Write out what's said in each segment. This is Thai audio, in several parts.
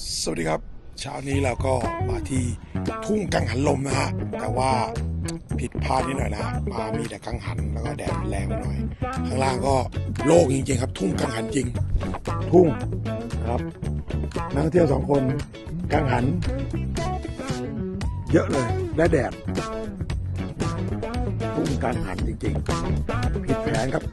สวัสดีครับ เช้านี้เราก็มาที่ทุ่งกังหันลมนะฮะแต่ว่าผิดพลาดนิดหน่อยนะมามีแต่กังหันแล้วก็แดดแรงไปหน่อย ข้างล่างก็โล่งจริงๆครับ ทุ่งกังหันจริง ทุ่งครับนักท่องเที่ยวสองคนกังหัน เยอะเลยและแดดทุ่งกังหันจริงๆ ผิดแผนครับ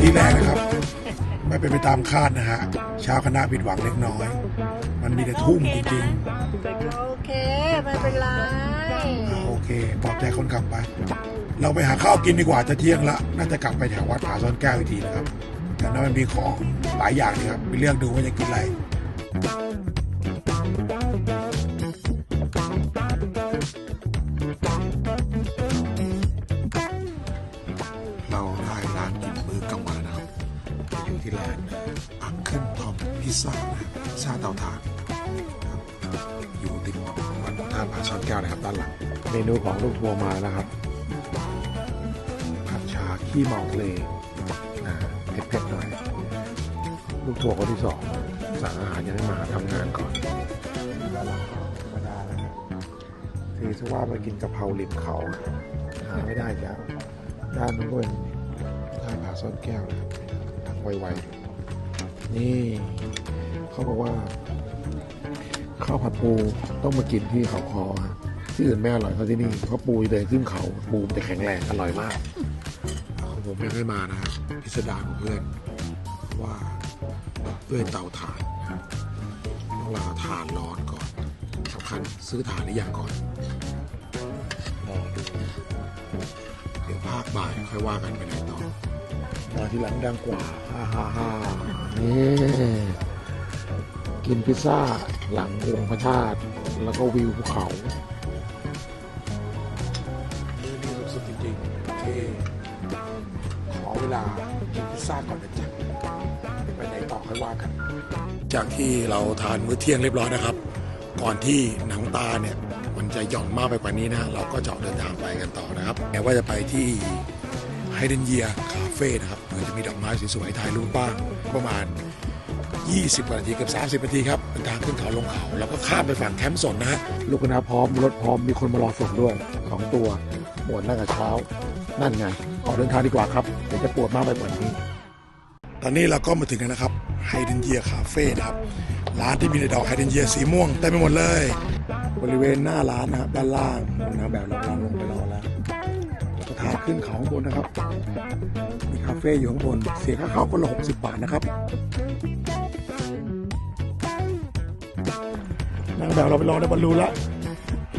ที่แรกนะครับ ไม่เป็นไปตามคาดนะฮะ ชาวคณะผิดหวังเล็กน้อย มันมีแต่ทุ่งจริงโอเคไม่เป็นไรๆอ่าโอเคปลอบใจคนขับไป เราไปหาข้าวกินดีกว่าจะเที่ยงละ น่าจะกลับไปแถววัดผาซ่อนแก้วอีกทีนะครับแต่นั้นมันมีของหลายอย่างเลยครับไปเลือกดูว่าจะกินอะไร จะอยู่ที่ร้านอังขึ้นทอมพิซซ่านะครับพิซซ่าเตาถ่านครับอยู่ติดวัดท่าผาซ่อนแก้วนะครับด้านหลังเมนูของลูกทัวร์มานะครับผัดชาขี้เมาทะเลนะเผ็ดๆหน่อย ลูกทัวร์คนที่สองสั่งอาหารยังไม่มาทำงานก่อนแล้วเราก็ธรรมดาแล้วครับถือซะว่ามากินกะเพราริมเขาหาไม่ได้จ้ะด้านนู้นก็เป็นท่าผา ซ่อนแก้วนะครับทางไวๆนี่เขาบอกว่าข้าวผัดปูต้องมากินที่เขาคอฮะที่อื่นไม่อร่อยเท่าที่นี่เพราะปูเดินขึ้นเขาปูจะแข็งแรงอร่อยมากของผมไม่ได้มานะพิสดารของเพื่อนว่าด้วยเตาถ่านต้องรอถ่านร้อนก่อนสำคัญซื้อถ่านหรือยังก่อนรอดูเดี๋ยวภาคบ่ายค่อยว่ากันไปไหนต่อ มาที่หลังดังกว่าฮ่าฮ่าฮ่านี่กินพิซซ่าหลังองค์พระธาตุแล้วก็วิวภูเขานี่นี่สุดๆจริงๆโอเคขอเวลากินพิซซ่าก่อนนะจ๊ะไปไหนต่อค่อยว่ากัน จากที่เราทานมื้อเที่ยงเรียบร้อยนะครับ ก่อนที่หนังตาเนี่ยมันจะหย่อนมากไปกว่านี้นะ เราก็จะออกเดินทางไปกันต่อนะครับแม้ว่าจะไปที่ ไฮเดนเยียคาเฟ่นะครับมันจะมีดอกไม้สวยๆถ่ายรูปบ้างประมาณ 20กว่านาทีเกือบ30นาทีครับเป็นทางขึ้นเขาลงเขา แล้วก็ข้ามไปฝั่งแคมป์สนนะฮะลูกคณะพร้อมรถพร้อมมีคนมารอส่งด้วยสองตัวปวดตั้งแต่เช้า นั่นไงออกเดินทางดีกว่าครับเดี๋ยวจะปวดมากไปกว่านี้ ตอนนี้เราก็มาถึงแล้วนะครับไฮเดนเยียคาเฟ่นะครับร้านที่มีแต่ดอกไฮเดนเยียสีม่วงเต็มไปหมดเลย บริเวณหน้าร้านนะครับด้านล่างนางแบบเรากำลังลงไปาขึ้นเขาข้างบนนะครับ มีคาเฟ่อยู่ข้างบน เสียค่าเข้าคนละหกสิบาทนะครับนางแบบเราไปรอในบอลลูนแล้วโอเค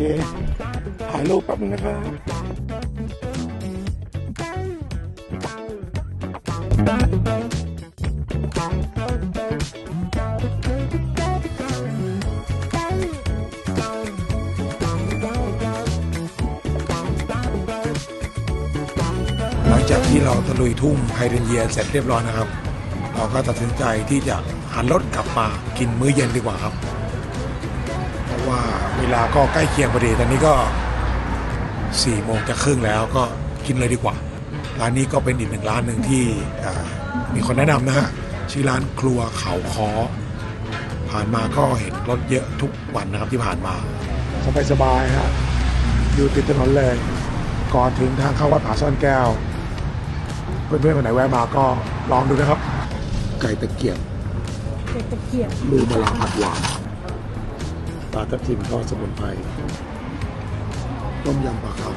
ถ่ายรูปแป๊บนึงนะครับห งจากที่เราตะลุยทุ่งไฮเดรนเยียเสร็จเรียบร้อยนะครับ เราก็ตัดสินใจที่จะหันรถกลับมากินมื้อเย็นดีกว่าครับ เพราะว่าเวลาก็ใกล้เคียงพอดีตอนนี้ก็4ี่โมงจะครึ่งแล้วก็กินเลยดีกว่า ร้านนี้ก็เป็นอีกหนึ่งร้านหนึ่งที่มีคนแนะนำนะฮะชื่อร้านครัวเขาคอผ่านมาก็เห็นรถเยอะทุกวันนะครับที่ผ่านมาสบายสบายๆฮะอยู่ติดถนนเลยก่อนถึงทางเข้าวัดผาซ่อนแก้ว เพื่อนๆคนไหนแวะมาก็ลองดูนะครับ ไก่ตะเกียบเด็กตะเกียบลูมะลาผัดหวานปลาทับทิมทอดสมุนไพรต้มยำปลาคำ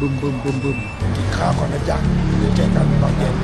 บึ้มบึ้มบึ้มบึ้มกินข้าวก่อนนะจ๊ะเดี๋ยวเจอกันตอนเย็น